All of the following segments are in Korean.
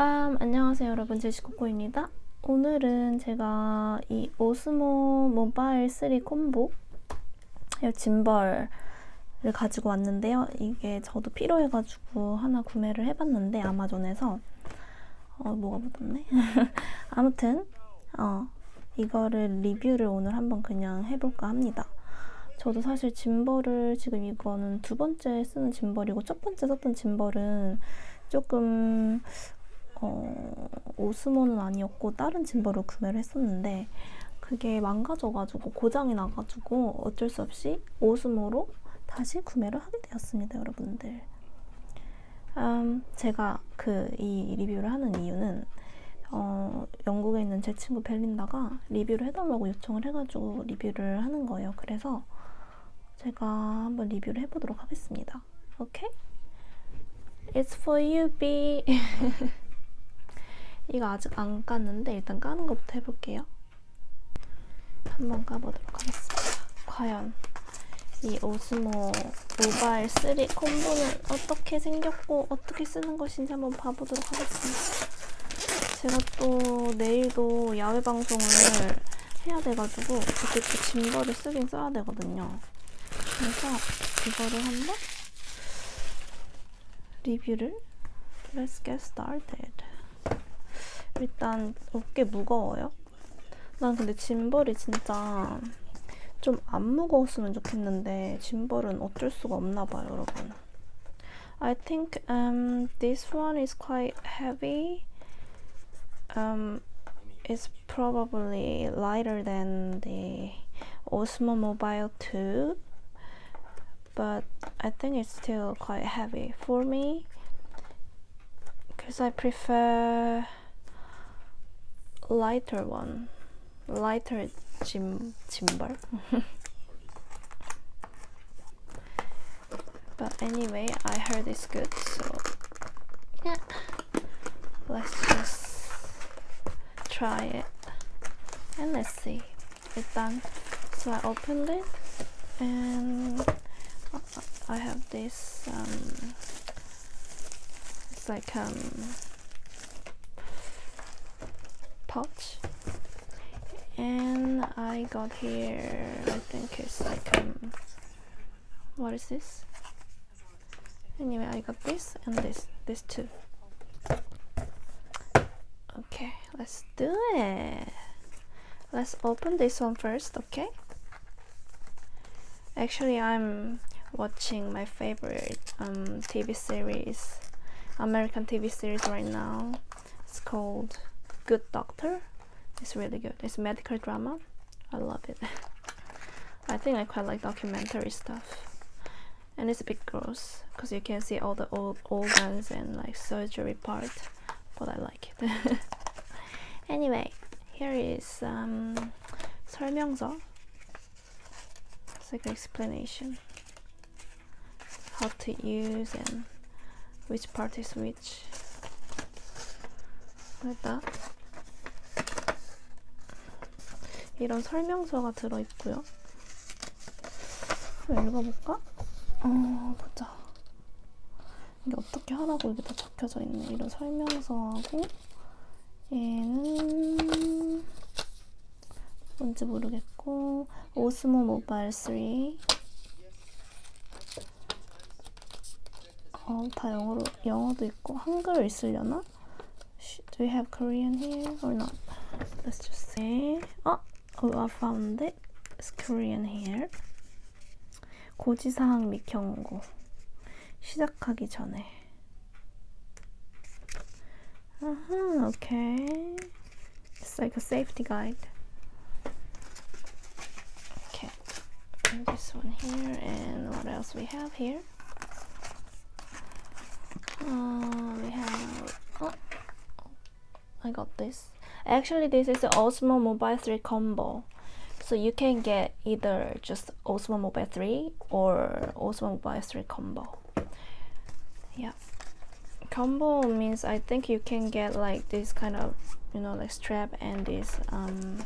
음, 안녕하세요 여러분. 제시코코입니다. 오늘은 제가 이 오스모 모바일 3 콤보 이 짐벌을 가지고 왔는데요. 이게 저도 필요해가지고 하나 구매를 해봤는데 아마존에서. 어 뭐가 묻었네? 아무튼 어 이거를 리뷰를 오늘 한번 그냥 해볼까 합니다. 저도 사실 짐벌을 지금 이거는 두 번째 쓰는 짐벌이고 첫 번째 썼던 짐벌은 조금 어, 오스모는 아니었고 다른 짐벌을 구매를 했었는데 그게 망가져가지고 고장이 나가지고 어쩔 수 없이 오스모로 다시 구매를 하게 되었습니다, 여러분들. 음, 제가 그 이 리뷰를 하는 이유는 어, 영국에 있는 제 친구 벨린다가 리뷰를 해달라고 요청을 해가지고 리뷰를 하는 거예요. 그래서 제가 한번 리뷰를 해보도록 하겠습니다. 오케이? It's for you, B. 이거 아직 안 깠는데 일단 까는 것부터 해볼게요. 한번 까보도록 하겠습니다. 과연 이 오스모 모바일 3 콤보는 어떻게 생겼고 어떻게 쓰는 것인지 한번 봐보도록 하겠습니다. 제가 또 내일도 야외 방송을 해야 돼가지고 그때 또 짐벌을 쓰긴 써야 되거든요. 그래서 이거를 한번 리뷰를 Let's get started. 일단 어깨 무거워요. 난 근데 짐벌이 진짜 좀 안 무거웠으면 좋겠는데 짐벌은 어쩔 수가 없나 봐요, 여러분. I think um, this one is quite heavy. Um, it's probably lighter than the Osmo Mobile 2, but I think it's still quite heavy for me because I prefer lighter one, lighter gym gimbal. but anyway, I heard it's good, so yeah. Let's just try it and let's see. It's done. so I opened it and I have this. Um, it's like um pouch and I got here I think it's like um what is this? Anyway I got this and this this too. Okay let's do it. Let's open this one first okay? Actually I'm watching my favorite um, TV series American TV series right now. It's called Good Doctor. It's really good. It's medical drama. I love it. I think I quite like documentary stuff. And it's a bit gross because you can see all the old organs and like surgery part, but I like it. anyway, here is um, 설명서. It's like an explanation how to use and which part is which. Like that. 이런 설명서가 들어있고요. 읽어볼까? 어, 보자. 이게 어떻게 하라고 이게 다 적혀져 있네. 이런 설명서하고 얘는 뭔지 모르겠고 오스모 모바일 3 어, 다 영어로 영어도 있고 한글 있으려나? Do we have Korean here or not? Let's just see. 어, Oh, I found it. It's Korean here. 고지사항 및 경고. 시작하기 전에. Uh-huh, okay. It's like a safety guide. Okay. And this one here, and what else we have here? Uh, we have. Oh, I got this. Actually, this is the Osmo Mobile 3 combo. So you can get either just Osmo Mobile 3 or Osmo Mobile 3 combo. Yeah. Combo means I think you can get like this kind of, you know, like strap and this um,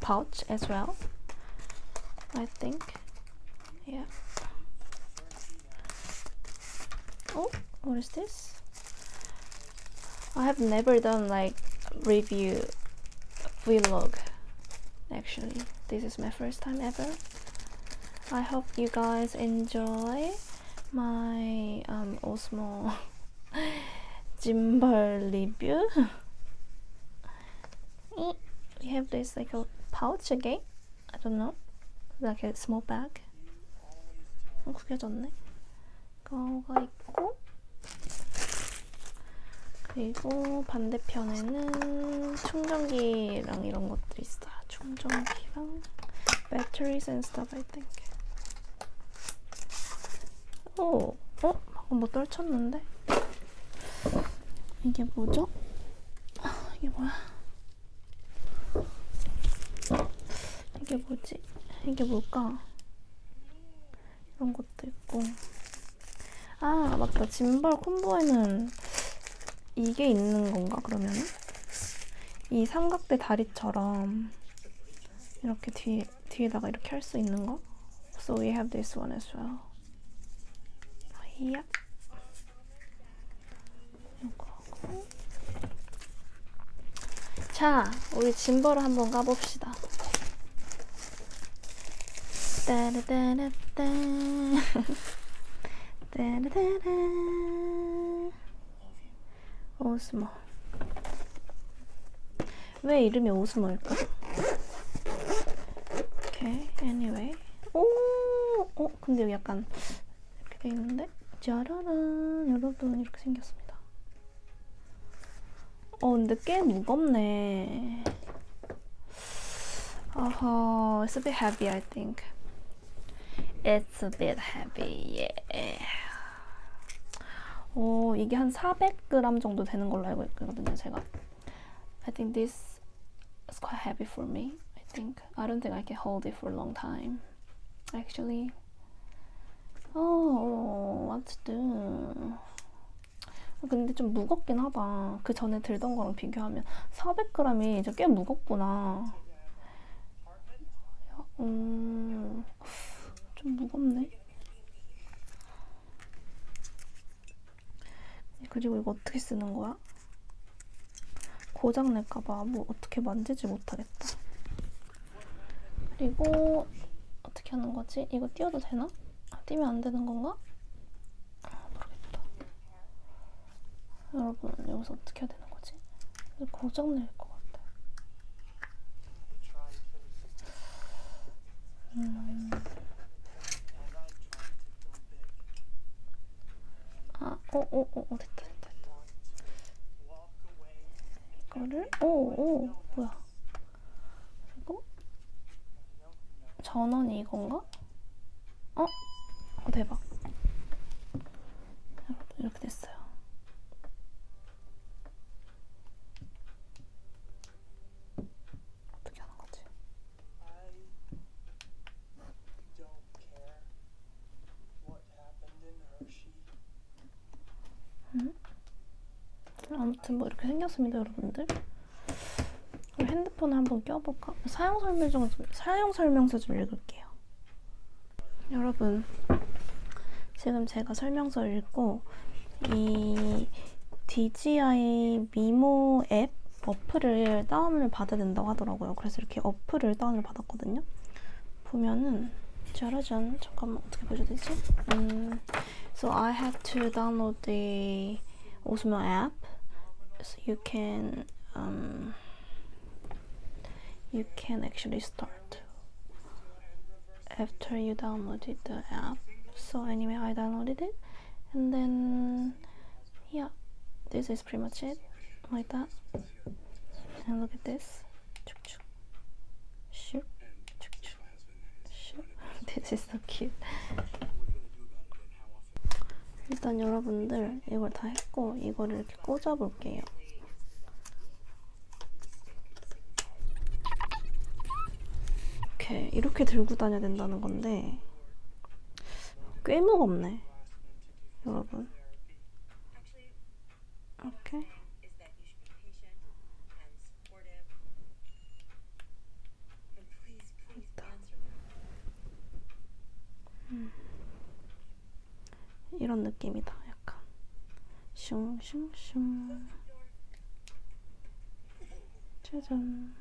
pouch as well. I think. Yeah. Oh, what is this? I have never done like review vlog. Actually, this is my first time ever. I hope you guys enjoy my um, Osmo gimbal review. Eh, we have this like a pouch again. I don't know, like a small bag. 어, 구겨졌네. 거가 있고 그리고 반대편에는 충전기랑 이런 것들이 있어요. 충전기랑 batteries and stuff I think. 오, 어? 방금 뭐 떨쳤는데? 이게 뭐죠? 아, 이게 뭐야? 이게 뭐지? 이게 뭘까? 이런 것도 있고. 아, 맞다. 짐벌 콤보에는 이게 있는 건가, 그러면은? 이 삼각대 다리처럼 이렇게 뒤에, 뒤에다가 이렇게 할 수 있는 거? So we have this one as well. Yep. 하고. 자, 우리 짐벌을 한번 가봅시다. 따라따라따. 따라따라. 오스모. 왜 이름이 오스모일까? 오케이, anyway. 오, 어, 근데 여기 약간 이렇게 돼 있는데? 짜라란, 여러분 이렇게 생겼습니다. 어, 근데 꽤 무겁네. 어허, it's a bit heavy, I think. It's a bit heavy, yeah. 오, 이게 한 400g 정도 되는 걸로 알고 있거든요, 제가. I think this is quite heavy for me. I think I don't think I can hold it for a long time. Actually. Oh, what to do? 근데 좀 무겁긴 하다. 그 전에 들던 거랑 비교하면 400g이 이제 꽤 무겁구나. 음, 좀 무겁네. 그리고 이거 어떻게 쓰는 거야? 고장 낼까봐 뭐 어떻게 만지지 못하겠다. 그리고 어떻게 하는 거지? 이거 띄워도 되나? 아, 띄면 안 되는 건가? 아, 모르겠다. 여러분 여기서 어떻게 해야 되는 거지? 이거 고장 낼것 같아. 음. 아, 어, 어, 어, 어, 됐다, 됐다, 됐다. 이거를, 오, 오, 뭐야. 그리고, 전원이 이건가? 어? 어, 대박. 이렇게 됐어요. 어떻게 하는 거지? I don't care what happened in Hershey. 아무튼 뭐 이렇게 생겼습니다, 여러분들. 핸드폰을 한번 껴볼까? 사용 설명서 좀, 사용 설명서 좀 읽을게요. 여러분, 지금 제가 설명서 읽고 이 DJI 미모 앱 어플을 다운을 받아야 된다고 하더라고요. 그래서 이렇게 어플을 다운을 받았거든요. 보면은 짜라잔 잠깐만 어떻게 보셔야 되지? 음, so I have to download the Osmo app so you can um, you can actually start after you downloaded the app. So anyway, I downloaded it, and then yeah, this is pretty much it, like that. And look at this. 축축. Shoot. 축축. Shoot. This is so cute. 일단 여러분들 이걸 다 했고 이거를 이렇게 꽂아 볼게요. 이렇게 이렇게 들고 다녀야 된다는 건데 꽤 무겁네, 여러분. 이렇게. 이런 느낌이다, 약간. 슝슝슝. 짜잔.